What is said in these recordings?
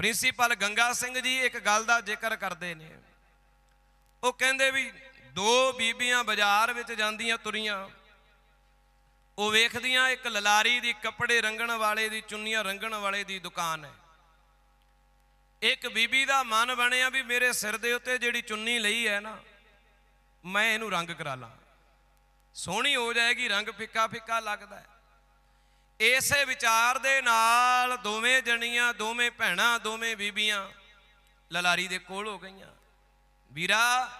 Principal Ganga Singh ji ਇੱਕ ਗੱਲ ਦਾ ਜ਼ਿਕਰ ਕਰਦੇ ਨੇ। ਉਹ ਕਹਿੰਦੇ ਵੀ ਦੋ ਬੀਬੀਆਂ ਬਾਜ਼ਾਰ ਵਿੱਚ ਜਾਂਦੀਆਂ ਤੁਰੀਆਂ। ਉਹ ਵੇਖਦੀਆਂ ਇੱਕ ਲਲਾਰੀ ਦੀ ਕੱਪੜੇ ਰੰਗਣ ਵਾਲੇ ਦੀ, ਚੁੰਨੀਆਂ ਰੰਗਣ ਵਾਲੇ ਦੀ ਦੁਕਾਨ ਹੈ। ਇੱਕ ਬੀਬੀ ਦਾ ਮਨ ਬਣਿਆ ਵੀ ਮੇਰੇ ਸਿਰ ਦੇ ਉੱਤੇ ਜਿਹੜੀ ਚੁੰਨੀ ਲਈ ਹੈ ਨਾ, ਮੈਂ ਇਹਨੂੰ ਰੰਗ ਕਰਾ ਲਾਂ। ਸੋਹਣੀ ਹੋ ਜਾਏਗੀ, ਰੰਗ ਫਿੱਕਾ ਫਿੱਕਾ ਲੱਗਦਾ ਹੈ। ਇਸੇ ਵਿਚਾਰ ਦੇ ਨਾਲ ਦੋਵੇਂ ਜਣੀਆਂ, ਦੋਵੇਂ ਭੈਣਾਂ, ਦੋਵੇਂ ਬੀਬੀਆਂ ਲਲਾਰੀ ਦੇ ਕੋਲ ਹੋ ਗਈਆਂ। ਵੀਰਾ,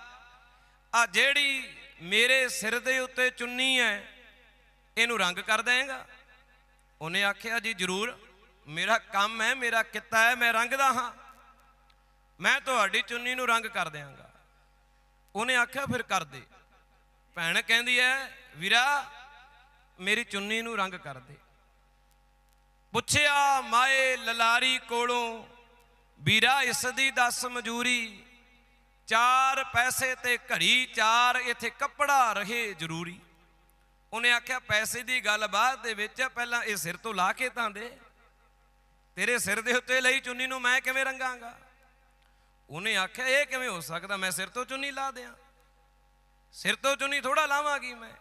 ਆ ਜਿਹੜੀ ਮੇਰੇ ਸਿਰ ਦੇ ਉੱਤੇ ਚੁੰਨੀ ਹੈ, ਇਹਨੂੰ ਰੰਗ ਕਰ ਦੇਂਗਾ? ਉਹਨੇ ਆਖਿਆ, ਜੀ ਜ਼ਰੂਰ, ਮੇਰਾ ਕੰਮ ਹੈ, ਮੇਰਾ ਕਿੱਤਾ ਹੈ, ਮੈਂ ਰੰਗਦਾ ਹਾਂ। ਮੈਂ ਤੁਹਾਡੀ ਚੁੰਨੀ ਨੂੰ ਰੰਗ ਕਰ ਦਿਆਂਗਾ। ਉਹਨੇ ਆਖਿਆ, ਫਿਰ ਕਰ ਦੇ। ਭੈਣ ਕਹਿੰਦੀ ਹੈ, ਵੀਰਾ, ਮੇਰੀ ਚੁੰਨੀ ਨੂੰ ਰੰਗ ਕਰ ਦੇ। ਪੁੱਛਿਆ, ਮਾਏ ਲਲਾਰੀ ਕੋਲੋਂ ਵੀਰਾ ਇਸ ਦੀ ਦੱਸ ਮਜੂਰੀ ਚਾਰ ਪੈਸੇ ਤੇ ਘੜੀ, ਚਾਰ ਇੱਥੇ ਕੱਪੜਾ ਰਹੇ ਜ਼ਰੂਰੀ। ਉਹਨੇ ਆਖਿਆ, ਪੈਸੇ ਦੀ ਗੱਲ ਬਾਅਦ ਦੇ ਵਿੱਚ ਪਹਿਲਾਂ ਇਹ ਸਿਰ ਤੋਂ ਲਾ ਕੇ ਤਾਂ ਦੇ। ਤੇਰੇ ਸਿਰ ਦੇ ਉੱਤੇ ਲਈ ਚੁੰਨੀ ਨੂੰ ਮੈਂ ਕਿਵੇਂ ਰੰਗਾਂਗਾ? ਉਹਨੇ ਆਖਿਆ, ਇਹ ਕਿਵੇਂ ਹੋ ਸਕਦਾ? ਮੈਂ ਸਿਰ ਤੋਂ ਚੁੰਨੀ ਲਾ ਦਿਆਂ। ਸਿਰ ਤੋਂ ਚੁੰਨੀ ਥੋੜਾ ਲਾਵਾਂਗੀ ਮੈਂ।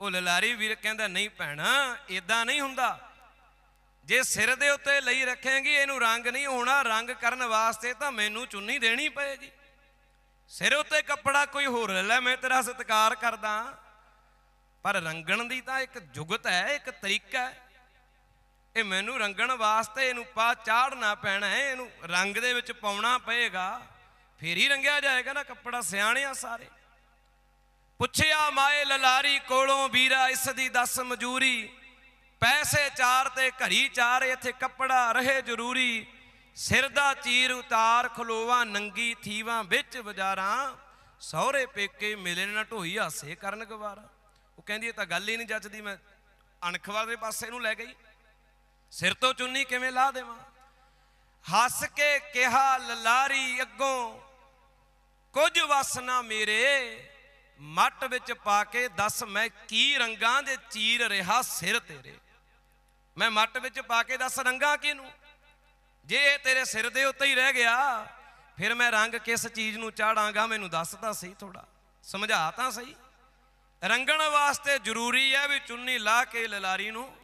ਉਹ ਲਲਾਰੀ ਵੀਰ ਕਹਿੰਦਾ, ਨਹੀਂ ਭੈਣਾ ਇਦਾਂ ਨਹੀਂ ਹੁੰਦਾ। ਜੇ ਸਿਰ ਦੇ ਉੱਤੇ ਲਈ ਰੱਖੇਗੀ, ਇਹਨੂੰ ਰੰਗ ਨਹੀਂ ਹੋਣਾ, ਰੰਗ ਕਰਨ ਵਾਸਤੇ ਤਾਂ ਮੈਨੂੰ ਚੁੰਨੀ ਦੇਣੀ ਪਏਗੀ। ਸਿਰ ਉੱਤੇ ਕੱਪੜਾ ਕੋਈ ਹੋਰ ਲੈ ਲੈ, ਮੈਂ ਤੇਰਾ ਸਤਿਕਾਰ ਕਰਦਾ ਪਰ ਰੰਗਣ ਦੀ ਤਾਂ ਇੱਕ ਜੁਗਤ ਹੈ, ਇੱਕ ਤਰੀਕਾ ਹੈ। ਇਹ ਮੈਨੂੰ ਰੰਗਣ ਵਾਸਤੇ ਇਹਨੂੰ ਪਾ ਚਾੜਨਾ ਪੈਣਾ ਹੈ, ਇਹਨੂੰ ਰੰਗ ਦੇ ਵਿੱਚ ਪਾਉਣਾ ਪਏਗਾ। ਫੇਰ ਹੀ ਰੰਗਿਆ ਜਾਏਗਾ ਨਾ ਕੱਪੜਾ ਸਿਆਣਿਆ ਸਾਰੇ। ਪੁੱਛਿਆ ਮਾਏ ਲਲਾਰੀ ਕੋਲੋਂ ਵੀਰਾ, ਇਸ ਦੀ ਦੱਸ ਮਜੂਰੀ ਪੈਸੇ ਚਾਰ ਤੇ ਘਰੀ ਚਾਰ, ਇੱਥੇ ਕੱਪੜਾ ਰਹੇ ਜ਼ਰੂਰੀ। ਸਿਰ ਦਾ ਚੀਰ ਉਤਾਰ, ਖਲੋਵਾ ਨੰਗੀ ਥੀਵਾਂ ਵਿੱਚ ਬਾਜ਼ਾਰਾਂ ਸਹੁਰੇ ਪੇਕੇ ਮਿਲੇ ਨਾ ਢੋਈ, ਹਾਸੇ ਕਰਨ ਗਵਾਰਾ। ਉਹ ਕਹਿੰਦੀ, ਇਹ ਤਾਂ ਗੱਲ ਹੀ ਨਹੀਂ ਜੱਜਦੀ ਮੈਂ ਅਣਖ ਵਾਲੇ ਪਾਸੇ ਨੂੰ ਲੈ ਗਈ। ਸਿਰ ਤੋਂ ਚੁੰਨੀ ਕਿਵੇਂ ਲਾ ਦੇਵਾਂ? ਹੱਸ ਕੇ ਕਿਹਾ, ਲਲਾਰੀ ਅੱਗੋਂ, ਕੁਝ ਵਸ ਨਾ ਮੇਰੇ। ਮੱਟ ਵਿੱਚ ਪਾ ਕੇ ਦੱਸ, ਮੈਂ ਕੀ ਰੰਗਾਂ ਦੇ ਚੀਰ ਰਿਹਾ ਸਿਰ ਤੇਰੇ? ਮੈਂ ਮੱਟ ਵਿੱਚ ਪਾ ਕੇ ਦੱਸ ਰੰਗਾ ਕਿਹਨੂੰ? ਜੇ ਇਹ ਤੇਰੇ ਸਿਰ ਦੇ ਉੱਤੇ ਹੀ ਰਹਿ ਗਿਆ, ਫਿਰ ਮੈਂ ਰੰਗ ਕਿਸ ਚੀਜ਼ ਨੂੰ ਚਾੜਾਂਗਾ ਮੈਨੂੰ ਦੱਸ ਤਾਂ ਸਹੀ ਥੋੜਾ ਸਮਝਾ ਤਾਂ ਸਹੀ। ਰੰਗਣ ਵਾਸਤੇ ਜ਼ਰੂਰੀ ਹੈ ਵੀ ਚੁੰਨੀ ਲਾ ਕੇ ਲਲਾਰੀ ਨੂੰ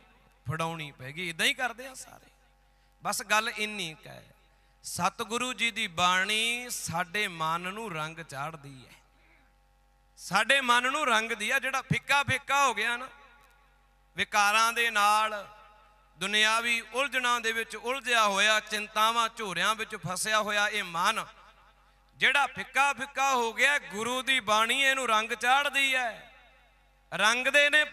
ਫੜਾਉਣੀ ਪੈਗੀ। ਇਦਾਂ ਹੀ ਕਰਦੇ ਆ ਸਾਰੇ। ਬਸ ਗੱਲ ਇੰਨੀ ਕੁ ਹੈ। ਸਤਿਗੁਰੂ ਜੀ ਦੀ ਬਾਣੀ ਸਾਡੇ ਮਨ ਨੂੰ ਰੰਗ ਚਾੜਦੀ ਹੈ। ਸਾਡੇ ਮਨ ਨੂੰ ਰੰਗਦੀ ਆ। ਜਿਹੜਾ ਫਿੱਕਾ ਫਿੱਕਾ ਹੋ ਗਿਆ ਨਾ, ਵਿਕਾਰਾਂ ਦੇ ਨਾਲ ਦੁਨਿਆਵੀ ਉਲਝਣਾਂ ਦੇ ਵਿੱਚ ਉਲਝਿਆ ਹੋਇਆ, ਚਿੰਤਾਵਾਂ ਝੋਰਿਆਂ ਵਿੱਚ ਫਸਿਆ ਹੋਇਆ ਇਹ ਮਨ, ਜਿਹੜਾ ਫਿੱਕਾ ਫਿੱਕਾ ਹੋ ਗਿਆ, ਗੁਰੂ ਦੀ ਬਾਣੀ ਇਹਨੂੰ ਰੰਗ ਚਾੜਦੀ ਹੈ। ਰੰਗਦੇ ਨੇ